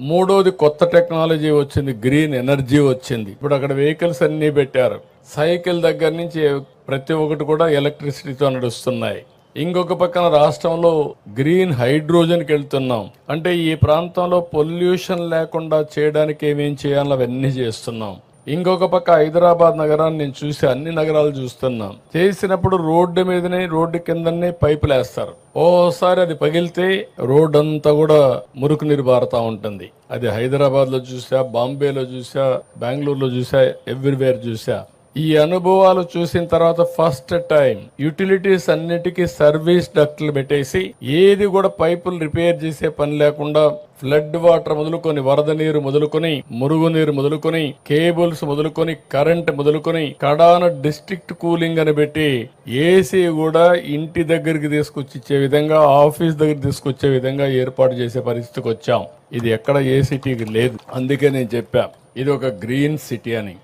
మూడోది కొత్త టెక్నాలజీ వచ్చింది గ్రీన్ ఎనర్జీ వచ్చింది. ఇప్పుడు అక్కడ వెహికల్స్ అన్నీ పెట్టారు. సైకిల్ దగ్గర నుంచి ప్రతి ఒక్కటి కూడా ఎలక్ట్రిసిటీతో నడుస్తున్నాయి. ఇంకొక పక్కన రాష్ట్రంలో గ్రీన్ హైడ్రోజన్కి వెళ్తున్నాం. అంటే ఈ ప్రాంతంలో పొల్యూషన్ లేకుండా చేయడానికి ఏమేం చేయాలో అవన్నీ చేస్తున్నాం. ఇంకొక పక్క హైదరాబాద్ నగరాన్ని నేను చూసి అన్ని నగరాలు చూస్తున్నాం. చేసినప్పుడు రోడ్డు మీదనే రోడ్డు కిందనే పైపులు వేస్తారు. ఓసారి అది పగిలితే రోడ్ అంతా కూడా మురుకు నీరు బారుతా ఉంటుంది. అది హైదరాబాద్లో చూసా బాంబేలో చూసా బెంగళూరులో చూసా ఎవ్రీవేర్ చూసా. ఈ అనుభవాలు చూసిన తర్వాత ఫస్ట్ టైం యూటిలిటీస్ అన్నిటికీ సర్వీస్ డక్ట్లు పెట్టేసి ఏది కూడా పైపులు రిపేర్ చేసే పని లేకుండా ఫ్లడ్ వాటర్ మొదలుకొని వరద నీరు మొదలుకొని మురుగునీరు మొదలుకొని కేబుల్స్ మొదలుకొని కరెంట్ మొదలుకొని కడాన డిస్ట్రిక్ట్ కూలింగ్ అని పెట్టి ఏసీ కూడా ఇంటి దగ్గరికి తీసుకొచ్చి ఇచ్చే విధంగా ఆఫీస్ దగ్గర తీసుకొచ్చే విధంగా ఏర్పాటు చేసే పరిస్థితికి వచ్చాం. ఇది ఎక్కడ ఏ సిటీకి లేదు. అందుకే నేను చెప్పా ఇది ఒక గ్రీన్ సిటీ అని.